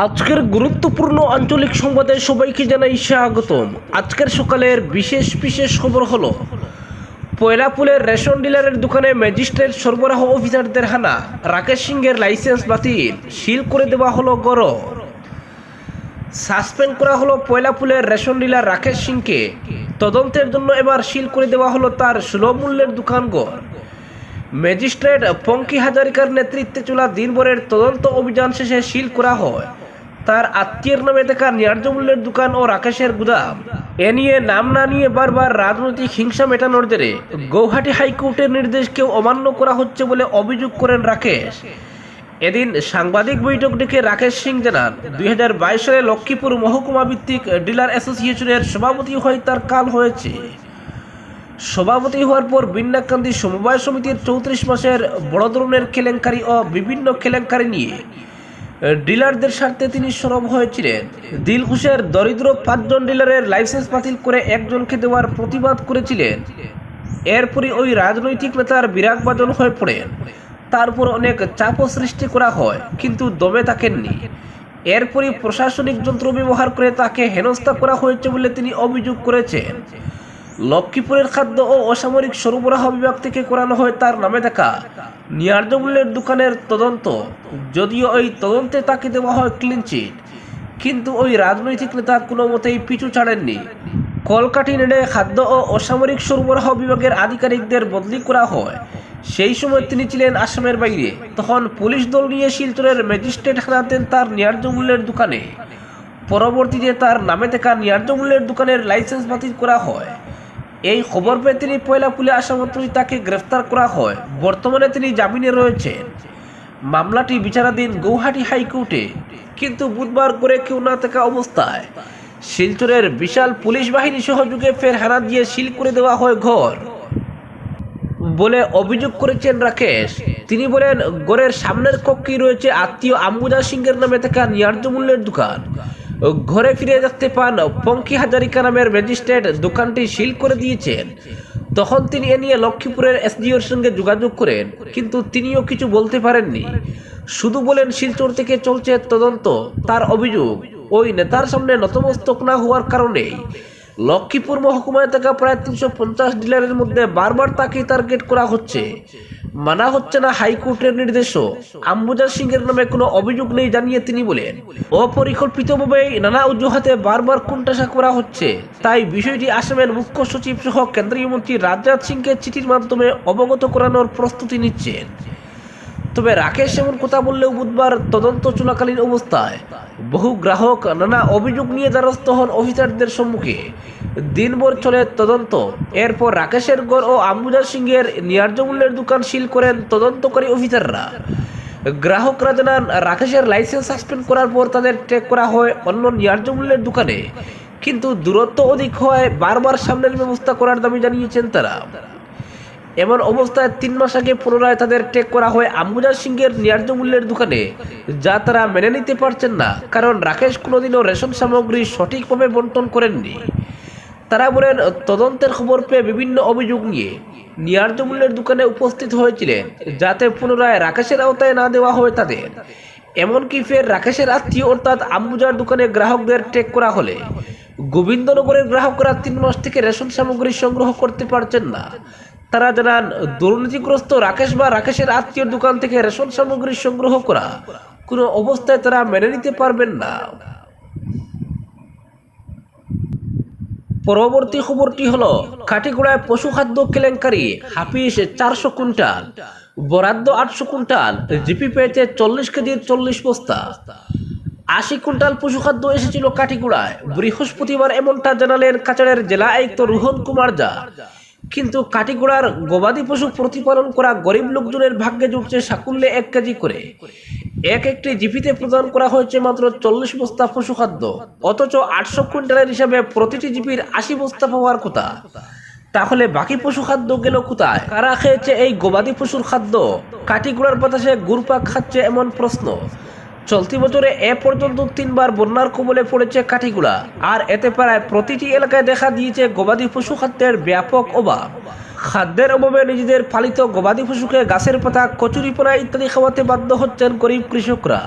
আজকের গুরুত্বপূর্ণ আঞ্চলিক সংবাদে সবাইকে জানাই স্বাগতম। আজকের সকালের বিশেষ বিশেষ খবর হলো পয়লাপুলের রেশন ডিলারের দোকানে ম্যাজিস্ট্রেট সরবরাহ অফিসারদের হানা, রাকেশ সিংয়ের লাইসেন্স বাতিল, সিল করে দেওয়া হলো গড় সাসপেন্ড করা হলো পয়লাপুলের রেশন ডিলার রাকেশ সিংকে। তদন্তের জন্য এবার সিল করে দেওয়া হলো তার সুলভ মূল্যের দোকানঘর। ম্যাজিস্ট্রেট পঙ্কি হাজারিকার নেতৃত্বে চলা দিনভরের তদন্ত অভিযান শেষে সিল করা হয়। তার আত্মীয়ের নামে থাকা ন্যায্য মূল্যের দোকান ও রাকেশের গুদাম। এ নিয়ে নাম না নিয়ে বারবার রাজনৈতিক হিংসা মেটানোর জেরে গৌহাটি হাইকোর্টের নির্দেশকেও অমান্য করা হচ্ছে বলে অভিযোগ করেন রাকেশ। এদিন সাংবাদিক বৈঠক ডেকে রাকেশ সিং জানান, দুই হাজার বাইশ সালে লক্ষ্মীপুর মহকুমা ভিত্তিক ডিলার অ্যাসোসিয়েশনের সভাপতি হয়ে তার কাল হয়েছে। সভাপতি হওয়ার পর বিন্যাকান্দি সমবায় সমিতির চৌত্রিশ মাসের বড় ধরনের কেলেঙ্কারি ও বিভিন্ন কেলেঙ্কারি নিয়ে ডিলারদের স্বার্থে তিনি সরব হয়েছিলেন। দিলখুশের দরিদ্র পাঁচজন ডিলারের লাইসেন্স বাতিল করে একজনকে দেওয়ার প্রতিবাদ করেছিলেন। এরপরই ওই রাজনৈতিক নেতার বিরাগবাদন হয়ে পড়েন তারপর অনেক চাপও সৃষ্টি করা হয়, কিন্তু দমে থাকেননি। এরপরই প্রশাসনিক যন্ত্র ব্যবহার করে তাকে হেনস্থা করা হয়েছে বলে তিনি অভিযোগ করেছেন। লক্ষ্মীপুরের খাদ্য ও অসামরিক সরবরাহ বিভাগ থেকে করানো হয় তার নামে থাকা ন্যায্য মূল্যের দোকানের তদন্ত। যদিও ওই তদন্তে তাকে দেওয়া হয় ক্লিন চিট কিন্তু ওই রাজনৈতিক নেতা কোনো মতেই পিছু ছাড়েননি। কলকাঠি নেড়ে খাদ্য ও অসামরিক সরবরাহ বিভাগের আধিকারিকদের বদলি করা হয়। সেই সময় তিনি ছিলেন আসামের বাইরে। তখন পুলিশ দল নিয়ে শিলচরের ম্যাজিস্ট্রেট হানাতেন তার ন্যায্য মূল্যের দোকানে। পরবর্তীতে তার নামে থাকা ন্যায্য মূল্যের দোকানের লাইসেন্স বাতিল করা হয়। এই খবর পেয়ে তিনি পয়লা ফুলে আসা মাত্রই তাকে গ্রেফতার করা হয়। বর্তমানে তিনি জামিনে রয়েছেন। মামলাটি বিচারাধীন গৌহাটি হাইকোর্টে। কিন্তু বুধবার করে কেউ না থাকা অবস্থায় শিলচরের বিশাল পুলিশ বাহিনী সহযোগে ফের হানা দিয়ে সিল করে দেওয়া হয় ঘর বলে অভিযোগ করেছেন রাকেশ। তিনি বলেন গড়ের সামনের কক্ষেই রয়েছে আত্মীয় আম্বুজা সিংয়ের নামে থাকা ন্যায্য মূল্যের দোকান। ঘরে ফিরে দেখতে পান পঙ্কি হাজারিকা নামের ম্যাজিস্ট্রেট দোকানটি সিল করে দিয়েছেন। তখন তিনি এ নিয়ে লক্ষ্মীপুরের এসডিওর সঙ্গে যোগাযোগ করেন, কিন্তু তিনিও কিছু বলতে পারেননি। শুধু বলেন, শিলচর থেকে চলছে তদন্ত, তার অভিযোগ। ওই নেতার সামনে নতমস্তক না হওয়ার কারণেই লক্ষ্মীপুর মহকুমায় থাকা প্রায় তিনশো পঞ্চাশ ডিলারের মধ্যে বারবার তাকে টার্গেট করা হচ্ছে। মানা হচ্ছে না হাইকোর্টের নির্দেশও। আম্বুজা সিং এর নামে কোনো অভিযোগ নেই জানিয়ে তিনি বলেন, অপরিকল্পিতভাবে নানা অজুহাতে বারবার কোনটাসা করা হচ্ছে। তাই বিষয়টি আসামের মুখ্য সচিব সহ কেন্দ্রীয় মন্ত্রী রাজনাথ সিংকে চিঠির মাধ্যমে অবগত করানোর প্রস্তুতি নিচ্ছেন। তবে রাকেশ এমন কথা বললেও বুধবার তদন্ত চলাকালীন অবস্থায় বহু গ্রাহক নানা অভিযোগ নিয়ে দ্বারস্থ হন অফিসারদের সম্মুখে। দিনভর চলে তদন্ত। এরপর রাকেশের গড় ও আম্বুজা সিংয়ের ন্যায্য মূল্যের দোকান সিল করেন তদন্তকারী অফিসাররা। গ্রাহকরা জানান, রাকেশের লাইসেন্স সাসপেন্ড করার পর তাদের ট্রেক করা হয় অন্য ন্যায্য মূল্যের দোকানে। কিন্তু দূরত্ব অধিক হওয়ায় বারবার সামনের ব্যবস্থা করার দাবি জানিয়েছেন তারা। এমন অবস্থায় তিন মাস আগে পুনরায় তাদের টেক করা হয় আম্বুজা সিংয়ের ন্যায্য মূল্যের দোকানে, যা তারা মেনে নিতে পারছেন না, কারণ রাকেশ কোনোদিনও রেশন সামগ্রী সঠিকভাবে বন্টন করেননি। তারা বলেন তদন্তের খবর পেয়ে বিভিন্ন অভিযোগ নিয়ে ন্যায্য মূল্যের দোকানে উপস্থিত হয়েছিলেন, যাতে পুনরায় রাকেশের আওতায় না দেওয়া হয় তাদের। এমনকি ফের রাকেশের আত্মীয় অর্থাৎ আম্বুজার দোকানে গ্রাহকদের টেক করা হলে, গোবিন্দনগরের গ্রাহকরা তিন মাস থেকে রেশন সামগ্রী সংগ্রহ করতে পারছেন না। তারা জানান, দুর্নীতিগ্রস্ত রাকেশ বা রাকেশের আত্মীয় দোকান থেকে রেশন সামগ্রী সংগ্রহ করা কোনো অবস্থায় তারা মেনে নিতে পারবেন না। পরবর্তী খবরটি হলো পশু খাদ্য কেলেঙ্কারি, হাফিস চারশো কুইন্টাল, বরাদ্দ আটশো কুইন্টাল, জিপি পেয়েছে চল্লিশ কেজির চল্লিশ বস্তা। আশি কুইন্টাল পশু খাদ্য এসেছিল কাটিগুড়ায় বৃহস্পতিবার এমনটা জানালেন কাছাড়ের জেলা আয়ুক্ত রোহন কুমার জা কিন্তু কাটিগোড়ার গবাদি পশু প্রতিপালন করা গরিব লোকজনের ভাগ্যে জুটছে সাকুল্যে এক কেজি করে। এক একটি জিপিতে প্রদান করা হয়েছে মাত্র চল্লিশ বস্তা পশু খাদ্য, অথচ আটশো কুইন্টালের হিসাবে প্রতিটি জিপির আশি বস্তা পাওয়ার কথা। তাহলে বাকি পশু খাদ্য গেল কোথায়? কারা খেয়েছে এই গবাদি পশুর খাদ্য? কাটিগুড়ার বাতাসে গুরপাক খাচ্ছে এমন প্রশ্ন। চলতি বছরে এ পর্যন্ত তিনবার বন্যার কবলে পড়েছে কাঠিগুড়া। আর এতে প্রায় প্রতিটি এলাকায় দেখা দিয়েছে গবাদি পশু খাদ্যের ব্যাপক অভাব। খাদ্যের অভাবে নিজেদের পালিত গবাদি পশুকে গাছের পাতা কচুরিপনা ইত্যাদি খাওয়াতে বাধ্য হচ্ছেন গরিব কৃষকরা।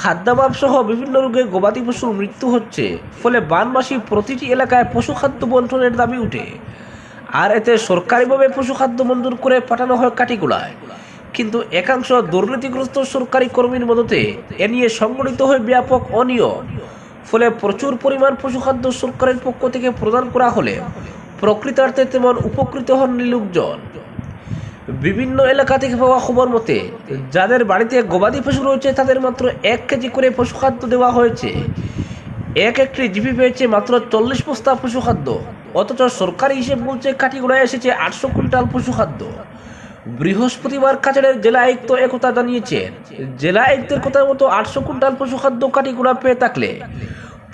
খাদ্যাভাব সহ বিভিন্ন রোগে গবাদি পশুর মৃত্যু হচ্ছে, ফলে বানবাসী প্রতিটি এলাকায় পশু খাদ্য বন্টনের দাবি উঠে। আর এতে সরকারিভাবে পশু খাদ্য মঞ্জুর করে পাঠানো হয় কাটিগুলায় কিন্তু একাংশ দুর্নীতিগ্রস্ত সরকারি কর্মীর মদতে এ নিয়ে সংগঠিত হয়ে ব্যাপক অনিয়ম। ফলে প্রচুর পরিমাণ পশুখাদ্য সরকারের পক্ষ থেকে প্রদান করা হলে প্রকৃতার্থে তেমন উপকৃত হননি লোকজন। বিভিন্ন এলাকা থেকে পাওয়া খবর মতে, যাদের বাড়িতে গবাদি পশু রয়েছে, তাদের মাত্র এক কেজি করে পশুখাদ্য দেওয়া হয়েছে। এক একটি জিপি পেয়েছে মাত্র চল্লিশ বস্তা পশুখাদ্য অথচ সরকারি হিসেব বলছে কাঠিগোড়ায় এসেছে আটশো কুইন্টাল পশুখাদ্য বৃহস্পতিবার কাছাড়ের জেলা আয়ুক্ত একথা জানিয়েছেন জেলা আয়ুক্তের কথা মতো আটশো কুইন্টাল পশুখাদ্য কাঠিগোড়া পেয়ে থাকলে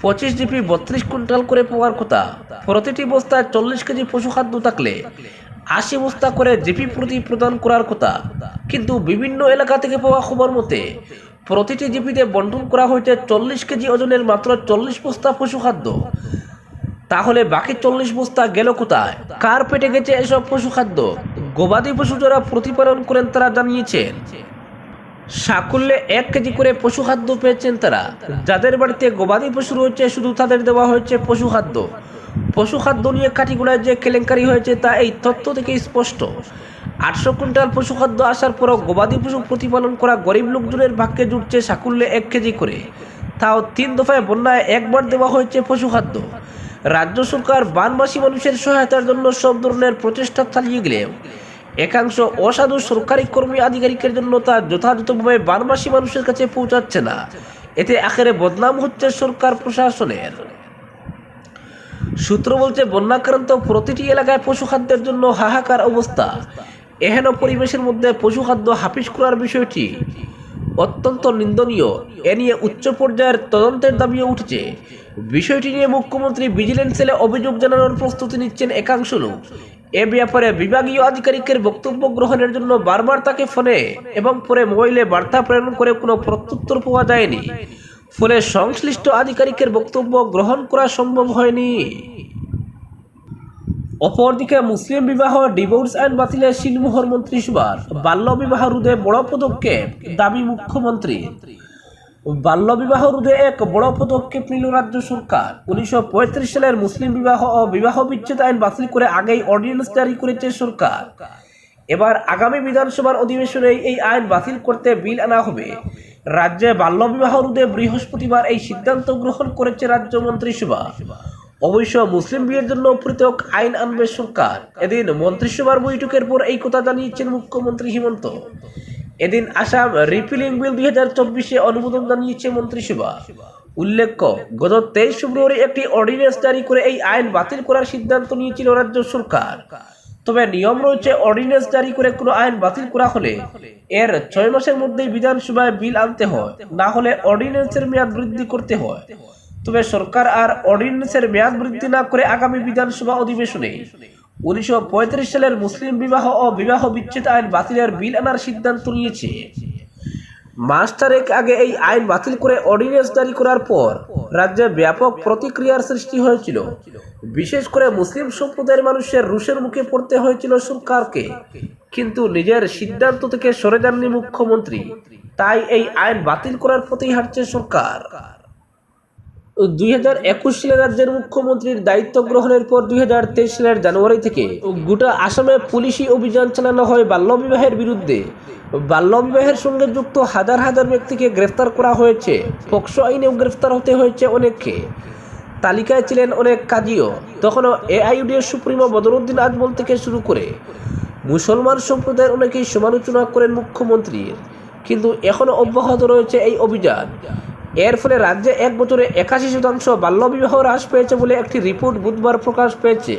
পঁচিশ জিপি বত্রিশ কুইন্টাল করে পাওয়ার কথা। প্রতিটি বস্তায় চল্লিশ কেজি পশুখাদ্য থাকলে আশি বস্তা করে জিপি প্রতি প্রদান করার কথা। কিন্তু বিভিন্ন এলাকা থেকে পাওয়া খবর মতে, প্রতিটি জিপিতে বন্টন করা হয়েছে চল্লিশ কেজি ওজনের মাত্র চল্লিশ বস্তা পশুখাদ্য তাহলে বাকি চল্লিশ বস্তা গেল কোথায়? কার পেটে গেছে এসব পশুখাদ্য গবাদি পশু যারা প্রতিপালন করেন তারা জানিয়েছেন সাকুল্যে এক কেজি করে পশুখাদ্য পেয়েছেন তারা। যাদের বাড়িতে গবাদি পশু রয়েছে, শুধু তাদের দেওয়া হয়েছে পশুখাদ্য পশুখাদ্য নিয়ে কাঠিগুলায় যে কেলেঙ্কারি হয়েছে তা এই তথ্য থেকে স্পষ্ট। আটশো কুইন্টাল পশুখাদ্য আসার পরও গবাদি পশু প্রতিপালন করা গরিব লোকজনের ভাগ্যে জুটছে সাকুল্যে এক কেজি করে। তাও তিন দফায় বন্যায় একবার দেওয়া হয়েছে পশুখাদ্য রাজ্য সরকার বানবাসী মানুষের সহায়তার জন্য সব ধরনের প্রচেষ্টা চালিয়ে গেলেও একাংশ অসাধু সরকারি কর্মী আধিকারিকের জন্য তা যথাযথভাবে বানবাসী মানুষের কাছে পৌঁছাচ্ছে না। এতে আখেরে বদনাম হচ্ছে সরকার প্রশাসনের। সূত্র বলছে, বন্যাক্রান্ত প্রতিটি এলাকায় পশুখাদ্যের জন্য হাহাকার অবস্থা। এহেন পরিবেশের মধ্যে পশুখাদ্য হাফিস করার বিষয়টি অত্যন্ত নিন্দনীয়। এ নিয়ে উচ্চ পর্যায়ের তদন্তের দাবিও উঠেছে। বিষয়টি নিয়ে মুখ্যমন্ত্রী ভিজিলেন্স সেলে অভিযোগ জানানোর প্রস্তুতি নিচ্ছেন একাংশ লোক। এ ব্যাপারে বিভাগীয় আধিকারিকের বক্তব্য গ্রহণের জন্য বারবার তাকে ফোনে এবং পরে মোবাইলে বার্তা প্রেরণ করে কোনো প্রত্যুত্তর পাওয়া যায়নি। ফলে সংশ্লিষ্ট আধিকারিকের বক্তব্য গ্রহণ করা সম্ভব হয়নি। অপরদিকে মুসলিম বিবাহ, ডিভোর্স আইন বাতিলের শিলমোহর মন্ত্রিসভার বাল্য বিবাহ রোধে বড় পদক্ষেপ দাবি মুখ্যমন্ত্রী বাল্য বিবাহ রোধে এক বড় পদক্ষেপ নিল রাজ্য সরকার। উনিশশো পঁয়ত্রিশ সালের মুসলিম বিবাহ ও বিবাহ বিচ্ছেদ আইন বাতিল করে আগেই অর্ডিন্যান্স জারি করেছে সরকার। এবার আগামী বিধানসভার অধিবেশনে এই আইন বাতিল করতে বিল আনা হবে। রাজ্যে বাল্যবিবাহ রোধে বৃহস্পতিবার এই সিদ্ধান্ত গ্রহণ করেছে রাজ্য মন্ত্রিসভা। অবশ্য মুসলিম বিয়ের জন্য পৃথক আইন আনবে সরকার। এদিন মন্ত্রিসভার বৈঠকের পর এই কথা জানিয়েছেন মুখ্যমন্ত্রী হিমন্ত। এদিন আসাম রিপিলিং বিল দুই হাজার চব্বিশে অনুমোদন জানিয়েছে মন্ত্রিসভা উল্লেখ্য, গত তেইশ ফেব্রুয়ারি একটি অর্ডিন্যান্স জারি করে এই আইন বাতিল করার সিদ্ধান্ত নিয়েছিল রাজ্য সরকার। তবে নিয়ম রয়েছে অর্ডিন্যান্স জারি করে কোনো আইন বাতিল করা হলে এর ছয় মাসের মধ্যেই বিধানসভায় বিল আনতে হয়, না হলে অর্ডিন্যান্সের মেয়াদ বৃদ্ধি করতে হয়। তবে সরকার আর অর্ডিন্যান্সের মেয়াদ বৃদ্ধি না করে আগামী বিধানসভা অধিবেশনে উনিশশো পঁয়ত্রিশ সালের মুসলিম বিবাহ ও বিবাহ বিচ্ছেদ আইন বাতিলের বিল আনার সিদ্ধান্ত নিয়েছে। মাস আগে এই আইন বাতিল করে অর্ডিন্যান্স জারি করার পর রাজ্যে ব্যাপক প্রতিক্রিয়ার সৃষ্টি হয়েছিল। বিশেষ করে মুসলিম সম্প্রদায়ের মানুষের রুশের মুখে পড়তে হয়েছিল সরকারকে। কিন্তু নিজের সিদ্ধান্ত থেকে সরে যাননি মুখ্যমন্ত্রী। তাই এই আইন বাতিল করার পথেই হাঁটছে সরকার। দুই হাজার একুশ সালে রাজ্যের মুখ্যমন্ত্রীর দায়িত্ব গ্রহণের পর দুই হাজার তেইশ সালের জানুয়ারি থেকে গোটা আসামে পুলিশি অভিযান চালানো হয় বাল্যবিবাহের বিরুদ্ধে। বাল্যবিবাহের সঙ্গে যুক্ত হাজার হাজার ব্যক্তিকে গ্রেফতার করা হয়েছে। পক্সো আইনেও গ্রেফতার হতে হয়েছে অনেককে। তালিকায় ছিলেন অনেক কাজীও। তখনও এআইউডিএর সুপ্রিমো বদরুদ্দিন আজমল থেকে শুরু করে। মুসলমান সম্প্রদায়ের অনেকেই সমালোচনা করেন মুখ্যমন্ত্রীর। কিন্তু এখনও অব্যাহত রয়েছে এই অভিযান। এর ফলে রাজ্যে এক বছরে একাশি শতাংশ বাল্যবিবাহ হ্রাস পেয়েছে বলে একটি রিপোর্ট বুধবার প্রকাশ পেয়েছে।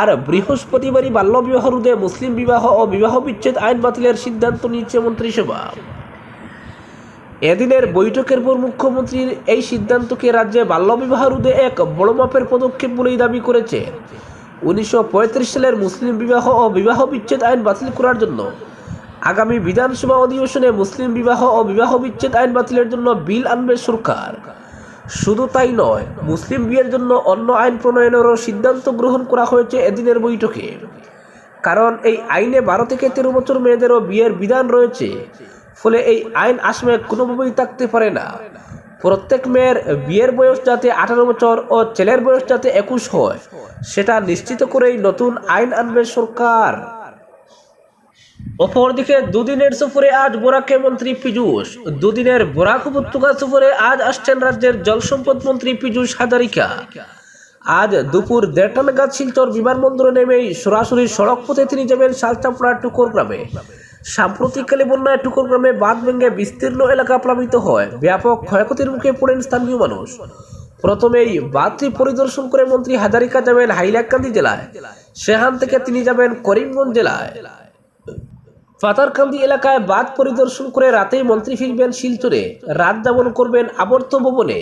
আর বৃহস্পতিবারই বাল্যবিবাহ রোধে মুসলিম বিবাহ ও বিবাহ বিচ্ছেদ আইন বাতিলের সিদ্ধান্ত নিচ্ছে মন্ত্রিসভা। এদিনের বৈঠকের পর মুখ্যমন্ত্রীর এই সিদ্ধান্তকে রাজ্যে বাল্যবিবাহ রোধে এক বড় মাপের পদক্ষেপ বলেই দাবি করেছে। উনিশশো পঁয়ত্রিশ সালের মুসলিম বিবাহ ও বিবাহ বিচ্ছেদ আইন বাতিল করার জন্য আগামী বিধানসভা অধিবেশনে মুসলিম বিবাহ ও বিবাহ বিচ্ছেদ আইন বাতিলের জন্য বিল আনবে সরকার। শুধু তাই নয়, মুসলিম বিয়ের জন্য অন্য আইন প্রণয়নেরও সিদ্ধান্ত গ্রহণ করা হয়েছে এদিনের বৈঠকে। কারণ এই আইনে বারো থেকে তেরো বছর মেয়েদেরও বিয়ের বিধান রয়েছে, ফলে এই আইন আসামে কোনোভাবেই থাকতে পারে না। প্রত্যেক মেয়ের বিয়ের বয়স যাতে আঠারো বছর ও ছেলের বয়স যাতে একুশ হয়, সেটা নিশ্চিত করেই নতুন আইন আনবে সরকার। অপরদিকে দুদিনের সফরে আজ বোরাকে মন্ত্রী পীযূষ। দুদিনের বোরাক উপত্যকা সফরে আজ আসছেন রাজ্যের জল সম্পদ মন্ত্রী পীযূষ হাজারিকা। আজ দুপুর দেড়টা নাগাদ শিলচর বিমানবন্দরে নেমেই সরাসরি সড়ক পথে তিনি যাবেন শালচাপড়া টুকর গ্রামে। সাম্প্রতিককালে বন্যায় টুকর গ্রামে বাঁধ ভেঙে বিস্তীর্ণ এলাকা প্লাবিত হয়। ব্যাপক ক্ষয়ক্ষতির মুখে পড়েন স্থানীয় মানুষ। প্রথমেই বাঁধটি পরিদর্শন করে মন্ত্রী হাজারিকা যাবেন হাইলাকান্দি জেলায়। সেখান থেকে তিনি যাবেন করিমগঞ্জ জেলায়। পাতারকান্দি এলাকায় বাঁধ পরিদর্শন করে রাতেই মন্ত্রী ফিরবেন শিলচরে। রাত যাপন করবেন আবর্ত ভবনে।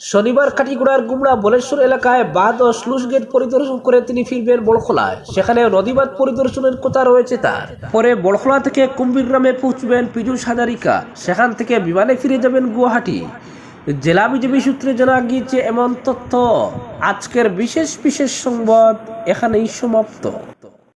শনিবার কাটিগুড়ার গুমড়া বলেশ্বর এলাকায় বাঁধ ও স্লুস গেট পরিদর্শন করে তিনি ফিরবেন বড়খোলায়। সেখানে নদীবাদ পরিদর্শনের কথা রয়েছে তার। পরে বড়খোলা থেকে কুম্বির গ্রামে পৌঁছবেন পীযূষ হাজারিকা। সেখান থেকে বিমানে ফিরে যাবেন গুয়াহাটি। জেলা বিজেপি সূত্রে জানা গিয়েছে, এমন তথ্য। আজকের বিশেষ বিশেষ সংবাদ এখানেই সমাপ্ত।